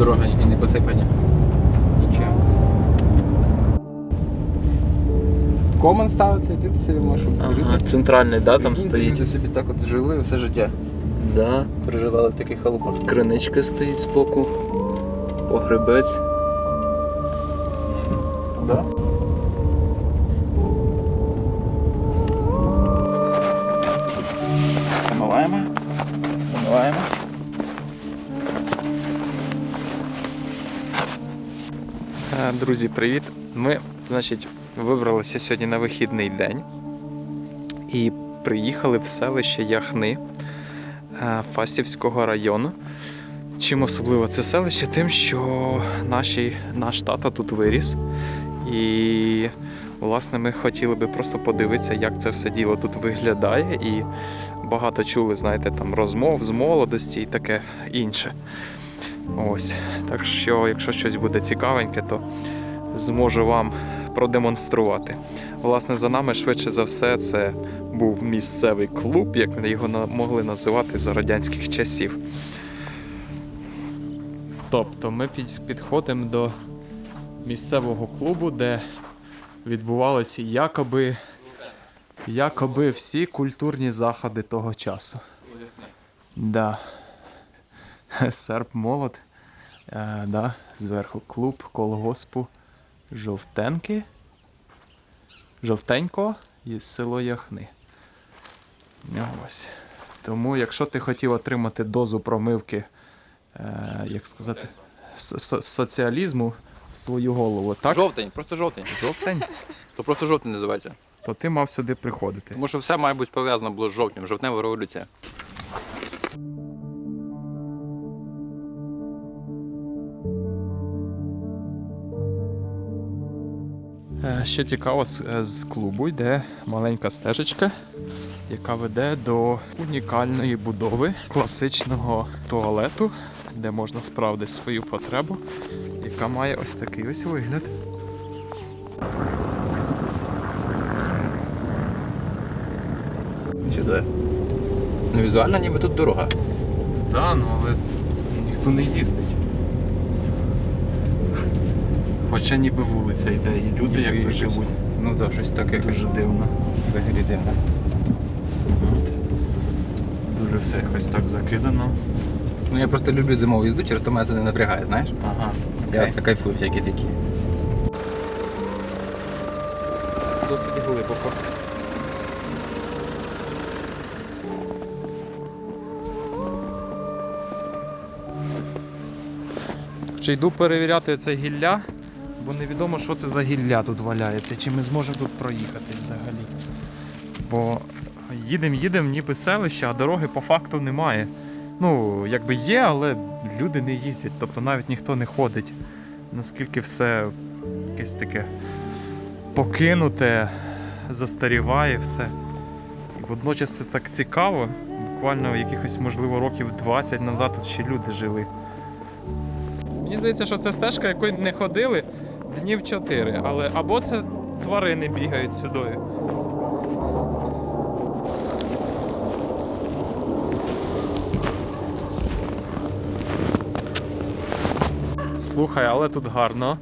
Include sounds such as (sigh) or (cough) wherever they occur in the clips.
дороги, які не посипані. Нічим. Комен ставиться, і ти собі можеш Ага, центральний, да, там стоїть. Люди собі так от жили все життя. Да. Проживали в таких халупах. Криничка стоїть збоку. Погребець. Да? Друзі, привіт! Ми, значить, вибралися сьогодні на вихідний день і приїхали в селище Яхни е, Фастівського району. Чим особливо це селище? Тим, що наші, наш тато тут виріс. І, власне, ми хотіли би просто подивитися, як це все діло тут виглядає. І багато чули, знаєте, там розмов з молодості і таке інше. Ось. Так що, якщо щось буде цікавеньке, то зможу вам продемонструвати. Власне, за нами швидше за все, це був місцевий клуб, як його могли називати за радянських часів. Тобто ми підходимо до місцевого клубу, де відбувалися якоби, якоби всі культурні заходи того часу. Да. (laughs) Серп молот. Е, да, зверху клуб колгоспу Жовтенки. Жовтенько і село Яхни. Ось. Тому, якщо ти хотів отримати дозу промивки, е, як сказати, со- соціалізму в свою голову, так? Жовтень, просто жовтень. Жовтень, То просто жовтень називається. то ти мав сюди приходити. Тому що все має бути пов'язано було з жовтнем, жовтнева революція. Що цікаво, з, е, клубу йде маленька стежечка, яка веде до унікальної будови класичного туалету, де можна справити свою потребу, яка має ось такий ось вигляд. Сюди. Ну, візуально ніби тут дорога. Так, ну але ніхто не їздить. Хоча ніби вулиця йде, і люди Ніби якби якось. живуть. Ну так, щось таке Дуже дивно. вигляді дивно. От. Дуже все якось так закидано. Ну я просто люблю зимову їзду, через то мене це не напрягає, знаєш? Ага. Я це кайфую всякі такі. Досить глибоко. Чи йду перевіряти це гілля, бо невідомо, що це за гілля тут валяється, чи ми зможемо тут проїхати взагалі. Бо їдемо, їдемо, ніби селище, а дороги по факту немає. Ну, якби є, але люди не їздять, тобто навіть ніхто не ходить. Наскільки все якесь таке покинуте, застаріває все. І водночас це так цікаво. Буквально якихось, можливо, років 20 назад ще люди жили. Мені здається, що це стежка, якою не ходили днів 4, але або це тварини бігають сюди. Слухай, але тут гарно.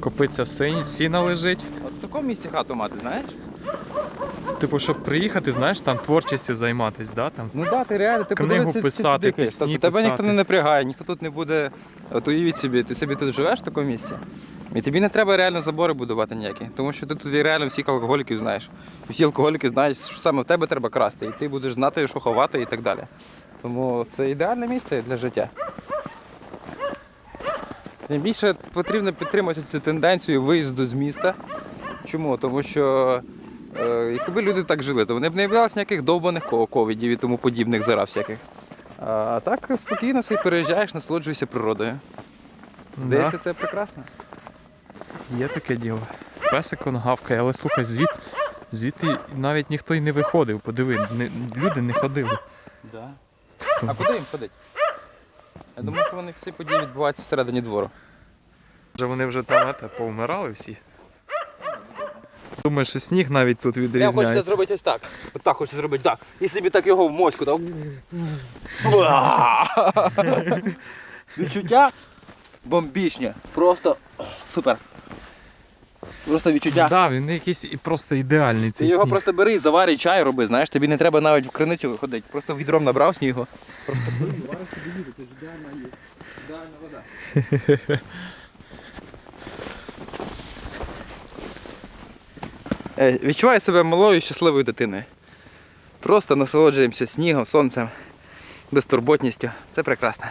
Копиця синь, сіна лежить. От в такому місці хату мати, знаєш? Типу, щоб приїхати, знаєш, там творчістю займатися, да? Там. Ну да, ти реально, ти Книгу писати, ти дихаєш. пісні тобто, тебе ніхто не напрягає, ніхто тут не буде. От уявіть собі, ти собі тут живеш в такому місці. І тобі не треба реально забори будувати ніякі. Тому що ти тут реально всіх алкоголіків знаєш. Всі алкоголіки знають, що саме в тебе треба красти, і ти будеш знати, що ховати і так далі. Тому це ідеальне місце для життя. Тим більше потрібно підтримати цю тенденцію виїзду з міста. Чому? Тому що якби люди так жили, то вони б не являлися ніяких довбаних ковідів і тому подібних зараз всяких. А так спокійно собі переїжджаєш, насолоджуєшся природою. Здається, це прекрасно. Є таке діло. Песик он гавкає, але слухай, звід, звідти навіть ніхто й не виходив. Подиви, не, люди не ходили. Да. А куди їм ходить? Я думаю, що вони всі події відбуваються всередині двору. Може вони вже там ета, повмирали всі. Думаю, що сніг навіть тут Я хочу це зробити ось так. От так хочу зробити так. І собі так його в мочку. Так. (laughs) Відчуття бомбічні. Просто супер. Просто відчуття. Да, він якийсь і просто ідеальний Ти цей його сніг. просто бери і заварюй чай роби, знаєш, тобі не треба навіть в криницю ходити. Просто відром набрав снігу. Просто (laughs) бери, завариш тобі їду, це ж ідеальна є. Ідеальна вода. Е, Відчуваю себе малою щасливою дитиною. Просто насолоджуємося снігом, сонцем, безтурботністю. Це прекрасно.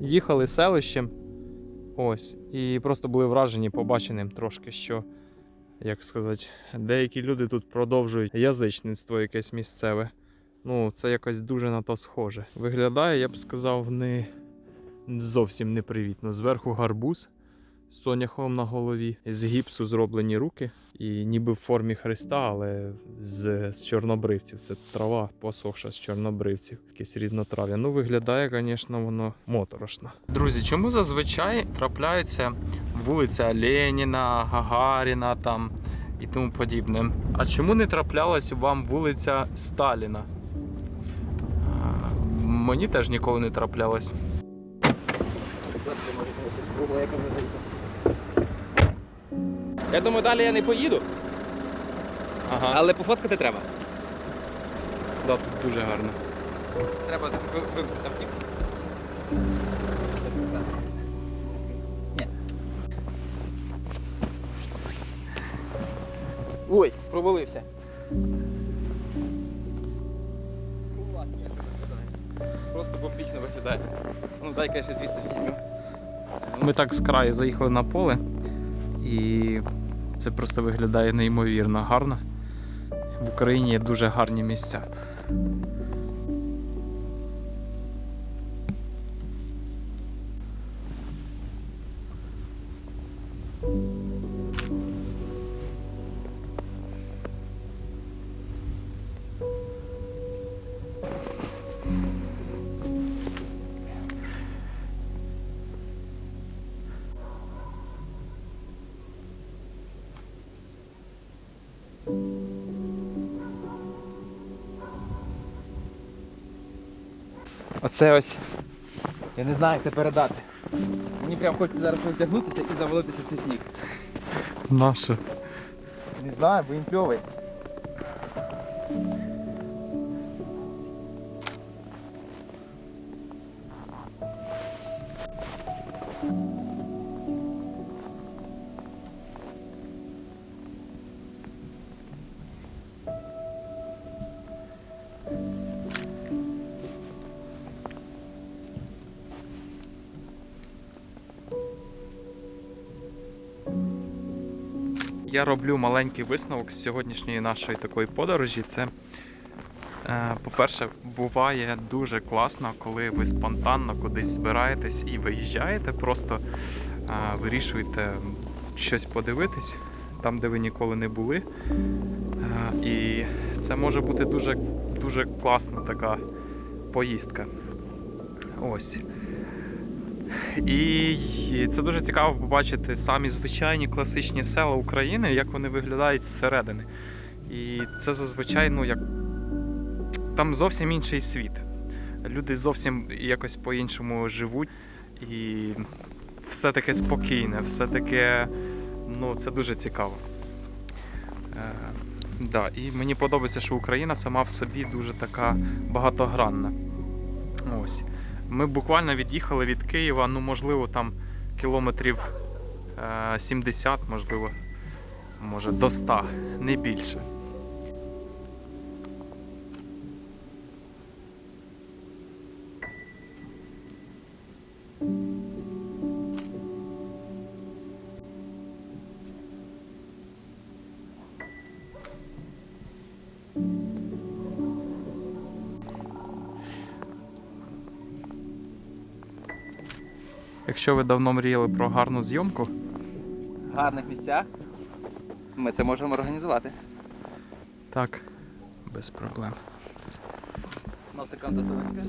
Їхали селищем. Ось. І просто були вражені побаченим трошки, що, як сказати, деякі люди тут продовжують язичництво якесь місцеве. Ну, це якось дуже на то схоже. Виглядає, я б сказав, не зовсім непривітно. Зверху гарбуз з соняхом на голові, з гіпсу зроблені руки, і ніби в формі Христа, але з, з чорнобривців. Це трава посохша з чорнобривців, якесь різнотрав'я. Ну, виглядає, звісно, воно моторошно. Друзі, чому зазвичай трапляються вулиця Леніна, Гагаріна там і тому подібне? А чому не траплялась вам вулиця Сталіна? Мені теж ніколи не траплялось. Я думаю, далі я не поїду, Ага, але пофоткати треба. да, тут дуже гарно. Треба вимкнути автівку. Ой, провалився. Класно, це виглядає. Просто бомбічно виглядає. Ну дай, конечно, звідси візьму. Ми так з краю заїхали на поле, і це просто виглядає неймовірно гарно. В Україні є дуже гарні місця. Оце ось. Я не знаю, як це передати. Мені прям хочеться зараз роздягнутися і завалитися в цей сніг. Наше. Не знаю, бо він кльовий. Я роблю маленький висновок з сьогоднішньої нашої такої подорожі. Це, е, по-перше, буває дуже класно, коли ви спонтанно кудись збираєтесь і виїжджаєте, просто е, вирішуєте щось подивитись там, де ви ніколи не були. Е, І це може бути дуже, дуже класна така поїздка. Ось. І це дуже цікаво побачити самі звичайні класичні села України, як вони виглядають зсередини. І це зазвичай, ну як там зовсім інший світ. Люди зовсім якось по-іншому живуть. І все таке спокійне, все таке, ну, це дуже цікаво. Е, да, і мені подобається, що Україна сама в собі дуже така багатогранна. Ось. Ми буквально від'їхали від Києва, ну, можливо, там кілометрів е, 70, можливо, може до 100, не більше. Якщо ви давно мріяли про гарну зйомку, В гарних місцях ми це можемо організувати. так, без проблем. Носиком до солодка.